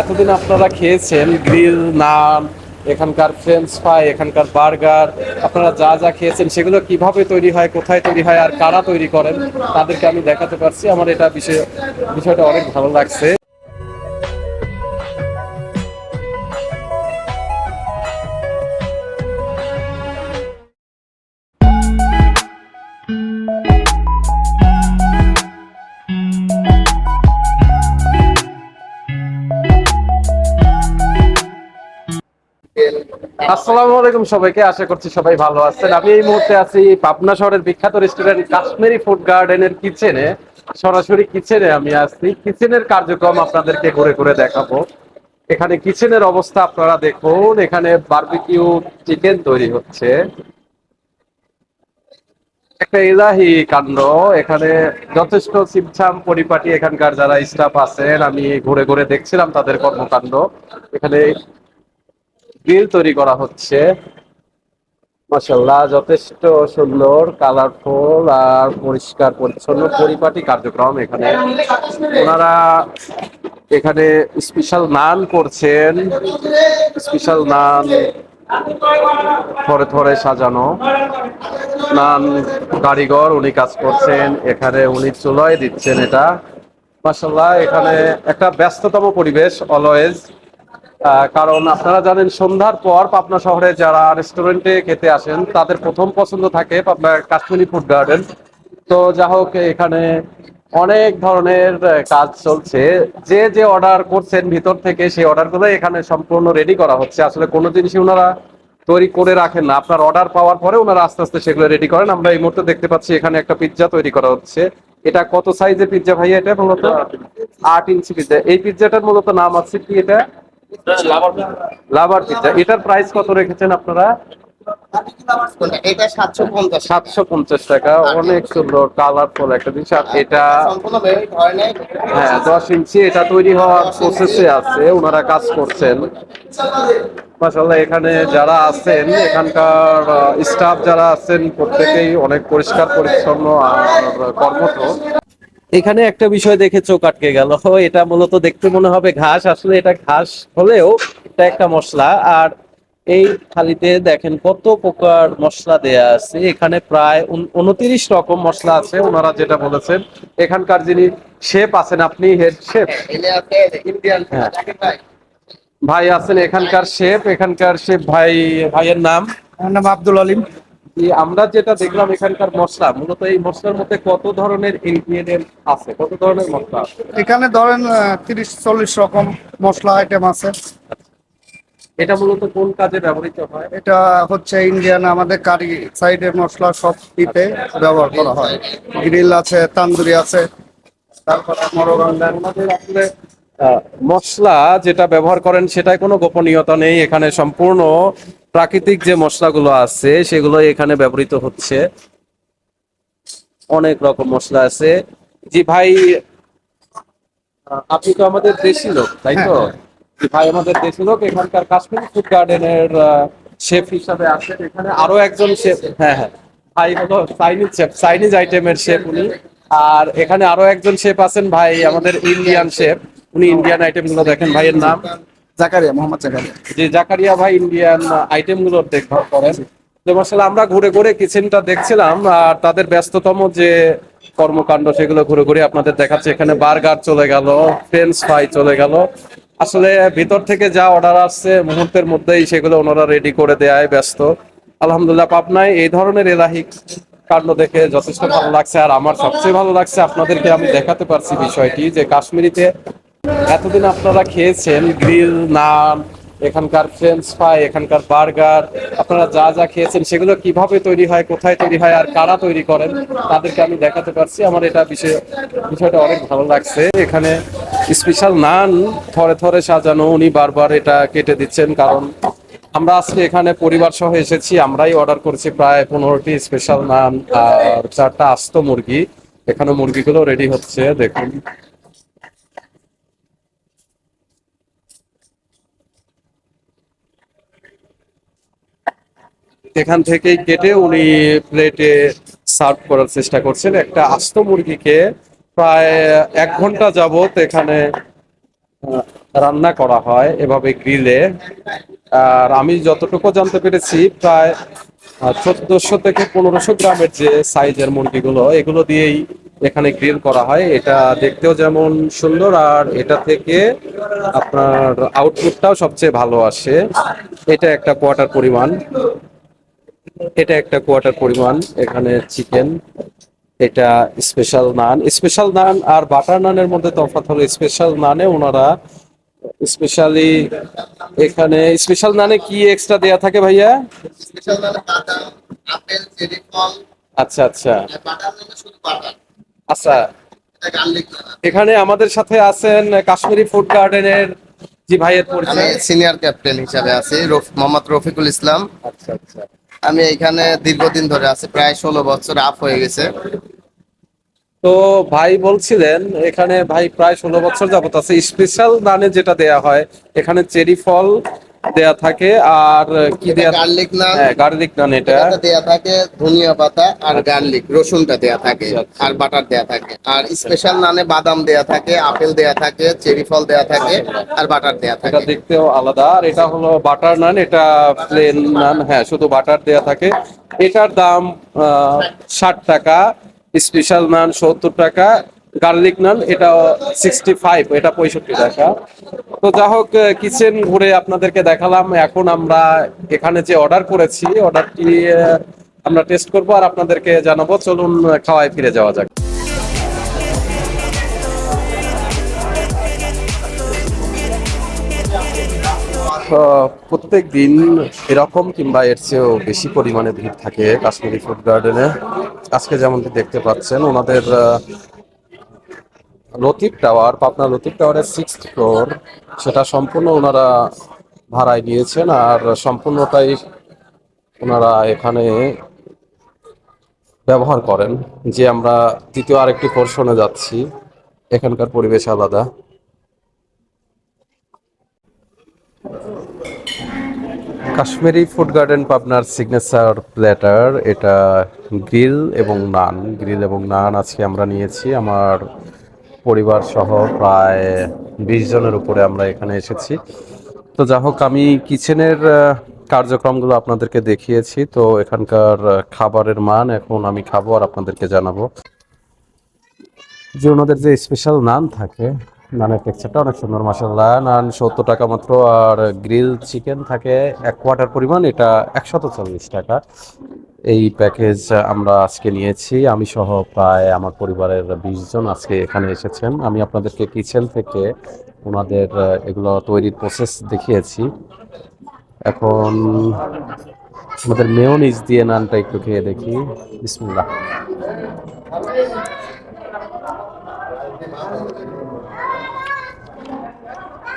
এতদিন আপনারা খেয়েছেন, গ্রিল, নান, এখানকার ফ্রেঞ্চ ফ্রাই এখানকার বার্গার, আপনারা যা যা খেয়েছেন, সেগুলো কীভাবে তৈরি হয়, কোথায় তৈরি হয়, আর কারা তৈরি করেন, তাদেরকে আমি দেখাতে পারছি। আমার এটা বিষয় বিষয়টা অনেক ভালো লাগছে। আসসালামু আলাইকুম সবাইকে, আশা করছি সবাই ভালো আছেন। আমি এই মুহূর্তে আছি পাবনা শহরের বিখ্যাত রেস্টুরেন্ট কাশ্মীরি ফুড গার্ডেনের কিচেনে সরাসরি কিচেনে আমি আছি। কিচেনের কার্যক্রম আপনাদেরকে ঘুরে ঘুরে দেখাবো। এখানে কিচেনের অবস্থা আপনারা দেখুন, এখানে বারবিকিউ চিকেন তৈরি হচ্ছে। একটা ইলাহি কাণ্ড, এখানে যথেষ্ট সিমছাম পরিপাটি এখানকার যারা স্টাফ আছেন, আমি ঘুরে ঘুরে দেখছিলাম তাদের কর্মকাণ্ড। এখানে গ্রিল তৈরি করা হচ্ছে। মাসাল্লাহ যথেষ্ট সুন্দর কালারফুল আর পরিষ্কার পরিচ্ছন্ন পরিপাটি কার্যক্রম এখানে। ওনারা এখানে স্পেশাল নান করছেন। স্পেশাল নান থরে থরে সাজানো। নান কারিগর উনি কাজ করছেন, এখানে উনি চুলোয় দিচ্ছেন এটা। মাসাল্লাহ এখানে একটা ব্যস্ততম পরিবেশ অলওয়েজ কারণ আপনারা জানেন সন্ধ্যার পর পাবনা শহরে যারা রেস্টুরেন্টে খেতে আসেন তাদের প্রথম পছন্দ থাকে পাবনার কাশ্মীরি ফুড গার্ডেন তো যা হোক এখানে অনেক ধরনের কাজ চলছে। যে যে অর্ডার করছেন ভিতর থেকে সেই অর্ডারগুলো এখানে সম্পূর্ণ রেডি করা হচ্ছে। আসলে কোনো জিনিসই ওনারা তৈরি করে রাখেন না। আপনার অর্ডার পাওয়ার পরে ওনারা আস্তে আস্তে সেগুলো রেডি করেন। আমরা এই মুহূর্তে দেখতে পাচ্ছি এখানে একটা পিৎজা তৈরি করা হচ্ছে। এটা কত সাইজের পিৎজা ভাইয়া এটা মূলত? আট ইঞ্চি। পিৎজা এই পিৎজাটার মূলত নাম আছে কি এটা? লাভার পিৎজা এটার প্রাইস কত রেখেছেন আপনারা? সাতশো পঞ্চাশ টাকা, অনেক সুন্দর কালারফুল একটা জিনিস। আর এটা হ্যাঁ দশ ইঞ্চি এটা তৈরি হওয়ার আছে, ওনারা কাজ করছেন। এখানে যারা আছেন, এখানকার স্টাফ যারা আছেন, প্রত্যেকেই অনেক পরিষ্কার, পরিচ্ছন্ন আর কর্মঠ। এখানে একটা বিষয় দেখে চোখ আটকে গেল এটা মূলত দেখতে মনে হবে ঘাস। আসলে এটা ঘাস হলেও এটা একটা মশলা। আর এই থালিতে দেখেন কত প্রকার মশলা দেয়া আছে। এখানে প্রায় উনত্রিশ রকম মশলা আছে, ওনারা যেটা বলেছেন। এখানকার যিনি শেফ আছেন, আপনি হেড শেফ? হ্যাঁ। ভাই আছেন এখানকার শেফ। এখানকার শেফ ভাই, ভাইয়ের নাম? নাম আব্দুল আলিম। আমরা যেটা দেখলাম এখানকার মশলা মূলত এই মশলার মধ্যে কত ধরনের ইনগ্রিডিয়েন্ট আছে? কত ধরনের মশলা এখানে ধরেন তিরিশ চল্লিশ রকম মশলা আইটেম আছে। এটা মূলত কোন কাজে ব্যবহৃত হয়? এটা হচ্ছে ইন্ডিয়ান আমাদের কারি সাইডের মশলা সব দিতে ব্যবহার করা হয়। গ্রিল আছে তান্দুরি আছে তারপরে মরগান্দা আমাদের আসলে মশলা যেটা ব্যবহার করেন সেটাই কোনো গোপনীয়তা নেই। এখানে সম্পূর্ণ প্রাকৃতিক যে মশলাগুলো আছে সেগুলো এখানে ব্যবহৃত হচ্ছে। অনেক রকম মশলা আছে। জি ভাই আপনি তো আমাদের দেশি লোক তাই তো? জি ভাই আমাদের দেশি লোক এখানকার কাশ্মীর ফুড গার্ডেনের শেফ হিসাবে আছেন। এখানে আরও একজন শেফ হ্যাঁ হ্যাঁ। ভাই হলো চাইনিজ শেফ চাইনিজ আইটেমের শেফ উনি। আর এখানে আরও একজন শেফ আছেন ভাই আমাদের ইন্ডিয়ান শেফ উনি ইন্ডিয়ান আইটেমগুলো দেখেন ভাইয়ের নাম। জাকারিয়া, মোহাম্মদ জাকারিয়া। যে জাকারিয়া ভাই ইন্ডিয়ান আইটেমগুলোর দেখভাল করেন। তো মশলা আমরা ঘুরে ঘুরে কিচেনটা দেখছিলাম, আর তাদের ব্যস্ততম যে কর্মকাণ্ড, সেগুলো ঘুরে ঘুরে আপনাদের দেখাচ্ছে। এখানে বার্গার চলে গেল ফ্রেঞ্চ ফ্রাই চলে গেল। আসলে ভিতর থেকে যা অর্ডার আসছে, মুহূর্তের মধ্যেই সেগুলো ওনারা রেডি করে দেয় ব্যস্ত। আলহামদুলিল্লাহ, পাবনায় এই ধরনের এলাহি কাণ্ড দেখে যথেষ্ট ভালো লাগছে। আর আমার সবচেয়ে ভালো লাগছে, আপনাদেরকে আমি দেখাতে পারছি বিষয়টি, যে কাশ্মীরিতে এতদিন আপনারা খেয়েছেন, গ্রিল, নান, এখানকার ফ্রেঞ্চ ফ্রাই এখানকার বার্গার, আপনারা যা যা খেয়েছেন, সেগুলো কীভাবে তৈরি হয়, কোথায় তৈরি হয় আর কারা তৈরি করেন, তাদেরকে আমি দেখাতে পারছি। আমার এটা বিষয়, বিষয়টা অনেক ভালো লাগছে। এখানে স্পেশাল নান থরে থরে সাজানো, উনি বারবার এটা কেটে দিচ্ছেন কারণ আমরা আজকে এখানে পরিবার সহ এসেছি, আমরাই অর্ডার করেছি প্রায় পনেরোটি স্পেশাল নান আর চারটা আস্ত মুরগি। এখানে মুরগিগুলো রেডি হচ্ছে, দেখুন। এখান থেকেই কেটে উনি প্লেটে সার্ভ করার চেষ্টা করছেন। একটা আস্ত মুরগিকে প্রায় এক ঘণ্টা যাবত এখানে রান্না করা হয় এভাবে গ্রিলে আর আমি যতটুকু জানতে পেরেছি, প্রায় চোদ্দশো থেকে পনেরোশো গ্রামের যে সাইজের মুরগিগুলো, এগুলো দিয়েই এখানে গ্রিল করা হয়। এটা দেখতেও যেমন সুন্দর, আর এটা থেকে আপনার আউটপুটটাও সবচেয়ে ভালো আসে। এটা একটা কোয়াটার পরিমাণ। এটা একটা কোয়ার্টার পরিমাণ এখানে চিকেন এটা স্পেশাল নান। স্পেশাল নান আর বাটার নানের মধ্যে তফাৎ হলো স্পেশাল নানে ওনারা স্পেশালি এখানে স্পেশাল নানে কি এক্সট্রা দেয়া থাকে ভাইয়া? আচ্ছা আচ্ছা। মানে আচ্ছা। এখানে আমাদের সাথে আছেন কাশ্মীরি ফুড গার্ডেনের জি ভাইয়ের পরিচয়। সিনিয়র ক্যাপ্টেন হিসাবে আছি মোহাম্মদ রফিকুল ইসলাম। আচ্ছা আচ্ছা। আমি এখানে দীর্ঘদিন ধরে আছি, প্রায় ষোলো বছর আপ হয়ে গেছে। তো ভাই বলছিলেন, এখানে ভাই প্রায় ষোলো বছর যাবত আছে। স্পেশাল দানে যেটা দেয়া হয়, এখানে চেরি ফল দেয়া থাকে আর কি দেয়া গার্লিক নান হ্যাঁ গার্লিক নান এটা। দেয়া থাকে ধনিয়া পাতা আর গার্লিক রসুনটা দেয়া থাকে আচ্ছা, আচ্ছা। আর বাটার দেয়া থাকে। আর স্পেশাল নানে বাদাম দেয়া থাকে আপেল দেয়া থাকে চেরি ফল দেয়া থাকে আর বাটার দেয়া এটা থাকে। দেখতেও আলাদা। আর এটা হলো বাটার নান এটা প্লেন নান হ্যাঁ শুধু বাটার দেয়া থাকে। এটার দাম ষাট টাকা। স্পেশাল নান সত্তর টাকা। গার্লিক নান, এটা সিক্সটি ফাইভ এটা পঁয়ষট্টি টাকা। তো যা হোক কিচেন ঘুরে আপনাদেরকে দেখালাম। এখন আমরা এখানে যে অর্ডার করেছি অর্ডারটি আমরা টেস্ট করব আর আপনাদেরকে জানাব। চলুন খাওয়ায় ফিরে যাওয়া যাক। প্রত্যেক দিন এরকম কিংবা এর চেয়েও বেশি পরিমাণে ভিড় থাকে কাশ্মীরি ফুড গার্ডেনে আজকে যেমনটি দেখতে পাচ্ছেন, ওনাদের লতিফ টাওয়ার, পাবনা লতিফ টাওয়ারের সিক্স ফ্লোর সেটা সম্পূর্ণ ওনারা ভাড়ায় নিয়েছেন আর সম্পূর্ণটাই ওনারা এখানে ব্যবহার করেন। যে আমরা দ্বিতীয় আরেকটি পোর্শনে যাচ্ছি, এখানকার পরিবেশ আলাদা। কাশ্মীরি ফুড গার্ডেন পাবনার সিগনেচার প্ল্যাটার এটা গ্রিল এবং নান। গ্রিল এবং নান আজকে আমরা নিয়েছি। আমার পরিবার সহ প্রায় বিশ জনের উপরে আমরা এখানে এসেছি। তো যা হোক, আমি কিচেনের কার্যক্রমগুলো আপনাদেরকে দেখিয়েছি। তো এখানকার খাবারের মান এখন আমি খাব আর আপনাদেরকে জানাব। যে ওনাদের যে স্পেশাল নান থাকে নানের টেক্সচারটা অনেক সুন্দর মাসাল্লাহ নান সত্তর টাকা মাত্র, আর গ্রিল চিকেন থাকে এক কোয়ার্টার পরিমাণ, এটা একশত চল্লিশ টাকা। এই প্যাকেজ আমরা আজকে নিয়েছি, আমি সহ প্রায় আমার পরিবারের বিশ জন আজকে এখানে এসেছেন। আমি আপনাদেরকে কিচেন থেকে ওনাদের এগুলো তৈরির প্রসেস দেখিয়েছি। এখন আমাদের মেয়নিজ দিয়ে নানটা একটু খেয়ে দেখি। বিসমিল্লাহ।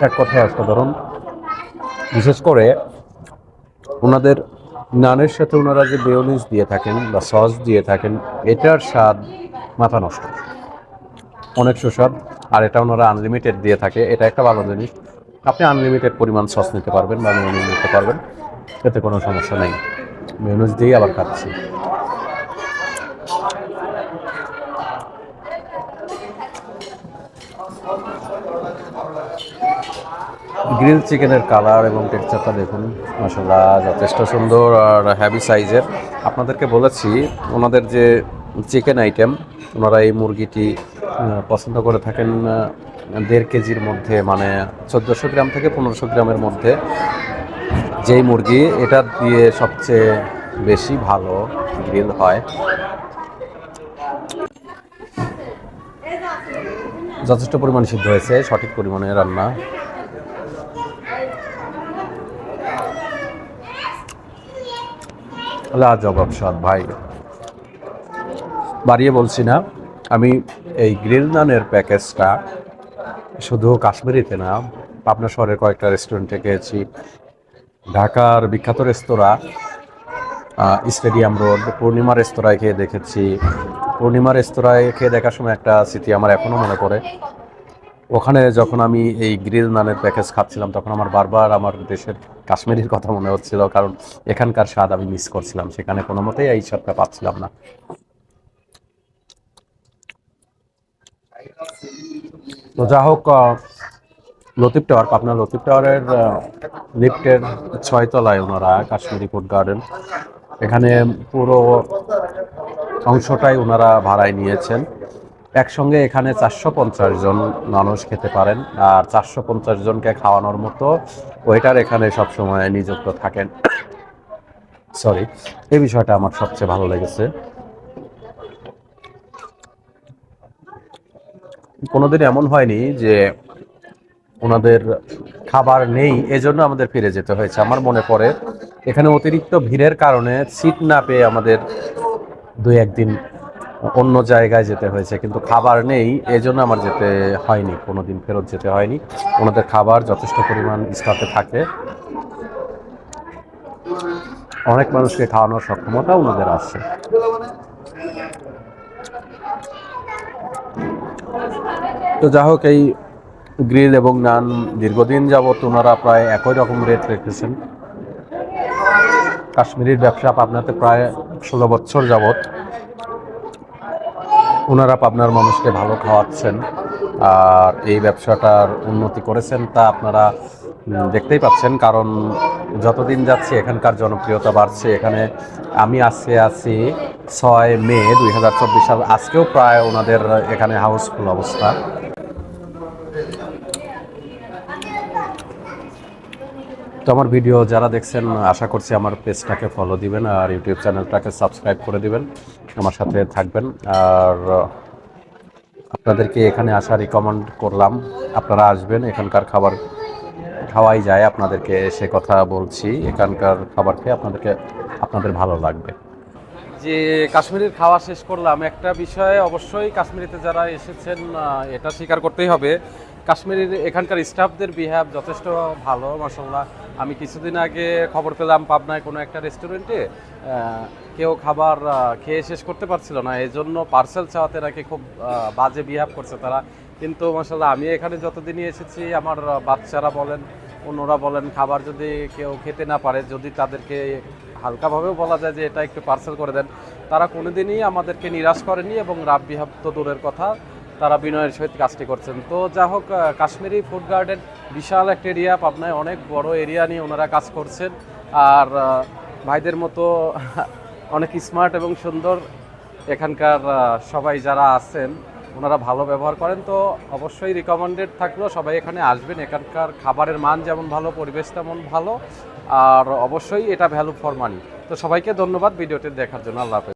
এক কথায় অসাধারণ বিশেষ করে ওনাদের নানের সাথে ওনারা যে বেয়নিস দিয়ে থাকেন বা সস দিয়ে থাকেন, এটার স্বাদ মাথা নষ্ট। অনেক সুস্বাদ, আর এটা ওনারা আনলিমিটেড দিয়ে থাকে। এটা একটা ভালো জিনিস। আপনি আনলিমিটেড পরিমাণ সস নিতে পারবেন বা মেয়নিজ নিতে পারবেন, এতে কোনো সমস্যা নেই। মেয়নিজ দিয়েই আবার খাচ্ছি। গ্রিল চিকেনের কালার এবং টেক্সচারটা দেখুন মশলা যথেষ্ট সুন্দর আর হ্যাভি সাইজের আপনাদেরকে বলেছি, ওনাদের যে চিকেন আইটেম ওনারা এই মুরগিটি পছন্দ করে থাকেন দেড় কেজির মধ্যে মানে চোদ্দোশো গ্রাম থেকে পনেরোশো গ্রামের মধ্যে। যেই মুরগি, এটা দিয়ে সবচেয়ে বেশি ভালো গ্রিল হয়। যথেষ্ট পরিমাণ সিদ্ধ হয়েছে, সঠিক পরিমাণে রান্না। লাজবাব স্বাদ ভাই। বাড়িয়ে বলছি না, আমি এই গ্রিল নানের প্যাকেজটা শুধু কাশ্মীরিতে না, পাবনা শহরের কয়েকটা রেস্টুরেন্টে খেয়েছি। ঢাকার বিখ্যাত রেস্তোরাঁ স্টেডিয়াম রোড, পূর্ণিমা রেস্তোরাঁয় খেয়ে দেখেছি। পূর্ণিমা রেস্তোরাঁয় খেয়ে দেখার সময় একটা স্মৃতি আমার এখনও মনে পড়ে। ওখানে যখন আমি এই গ্রিল নানের প্যাকেজ খাচ্ছিলাম, তখন আমার বারবার আমার দেশের কাশ্মীরির কথা মনে হচ্ছিল, কারণ এখানকার স্বাদ আমি মিস করছিলাম। সেখানে কোনো মতেই এই স্বাদটা পাচ্ছিলাম না। তো যা হোক লতিফ টাওয়ার, পাবনা লতিফ টাওয়ারের লিফটের ছয় তলায় ওনারা কাশ্মীরি ফুড গার্ডেন। এখানে পুরো অংশটাই ওনারা ভাড়ায় নিয়েছেন। একসঙ্গে এখানে চারশো পঞ্চাশ জন মানুষ খেতে পারেন, আর চারশো পঞ্চাশ জনকে খাওয়ানোর মতো ওয়েটার এখানে সবসময় নিযুক্ত থাকেন। সরি এই বিষয়টা আমার সবচেয়ে ভালো লেগেছে। কোনোদিন এমন হয়নি যে ওনাদের খাবার নেই, এজন্য আমাদের ফিরে যেতে হয়েছে। আমার মনে পড়ে, এখানে অতিরিক্ত ভিড়ের কারণে সিট না পেয়ে আমাদের দুই একদিন অন্য জায়গায় যেতে হয়েছে, কিন্তু খাবার নেই, এজন্য আমার যেতে হয়নি, কোনোদিন ফেরত যেতে হয়নি। ওনাদের খাবার যথেষ্ট পরিমাণ স্টকে থাকে। অনেক মানুষকে খাওয়ানোর সক্ষমতা ওনাদের আছে। তো যা হোক, এই গ্রিল এবং নান দীর্ঘদিন যাবত ওনারা প্রায় একই রকম রেট রেখেছেন। কাশ্মীরির ব্যবসা পাবনাতে প্রায় ষোলো বছর যাবত ওনারা পাবনার মানুষকে ভালো খাওয়াচ্ছেন আর এই ব্যবসাটার উন্নতি করেছেন তা আপনারা দেখতেই পাচ্ছেন। কারণ যতদিন যাচ্ছে এখানকার জনপ্রিয়তা বাড়ছে। এখানে আমি আজকে আছি ছয় মে দুই হাজার চব্বিশ সাল। আজকেও প্রায় ওনাদের এখানে হাউসফুল অবস্থা। তো আমার ভিডিও যারা দেখছেন, আশা করছি আমার পেজটাকে ফলো দিবেন আর ইউটিউব চ্যানেলটাকে সাবস্ক্রাইব করে দিবেন। আমার সাথে থাকবেন। আর, আপনাদেরকে এখানে আসা রিকমেন্ড করলাম। আপনারা আসবেন, এখানকার খাবার খাওয়াই যায়। আপনাদেরকে সে কথা বলছি, এখানকার খাবার খেয়ে আপনাদেরকে, আপনাদের ভালো লাগবে। যে কাশ্মীরের খাওয়া শেষ করলাম, একটা বিষয়ে অবশ্যই কাশ্মীরিতে যারা এসেছেন এটা স্বীকার করতেই হবে। কাশ্মীরের এখানকার স্টাফদের বিহেভ যথেষ্ট ভালো মাসাল্লাহ আমি কিছুদিন আগে খবর পেলাম পাবনায় কোনো একটা রেস্টুরেন্টে কেউ খাবার খেয়ে শেষ করতে পারছিল না। এই জন্য পার্সেল চাওয়াতে নাকি খুব বাজে বিহেভ করছে তারা। কিন্তু মাসাল্লাহ আমি এখানে যতদিনই এসেছি, আমার বাচ্চারা বলেন, অন্যরা বলেন, খাবার যদি কেউ খেতে না পারে, যদি তাদেরকে হালকাভাবেও বলা যায় যে এটা একটু পার্সেল করে দেন, তারা কোনোদিনই আমাদেরকে নিরাশ করেনি এবং রাব বিহাব তো দূরের কথা। তারা বিনয়ের সহিত কাজটি করছেন। তো যা হোক কাশ্মীরি ফুড গার্ডেন বিশাল একটা এরিয়া, পাবনায় অনেক বড় এরিয়া নিয়ে ওনারা কাজ করছেন। আর ভাইদের মতো অনেক স্মার্ট এবং সুন্দর এখানকার সবাই যারা আছেন, ওনারা ভালো ব্যবহার করেন। তো অবশ্যই রিকমেন্ডেড থাকলেও সবাই এখানে আসবেন। এখানকার খাবারের মান যেমন ভালো, পরিবেশ তেমন ভালো। আর অবশ্যই এটা ভ্যালু ফর মানি তো সবাইকে ধন্যবাদ ভিডিওটি দেখার জন্য। আল্লাহ হাফেজ।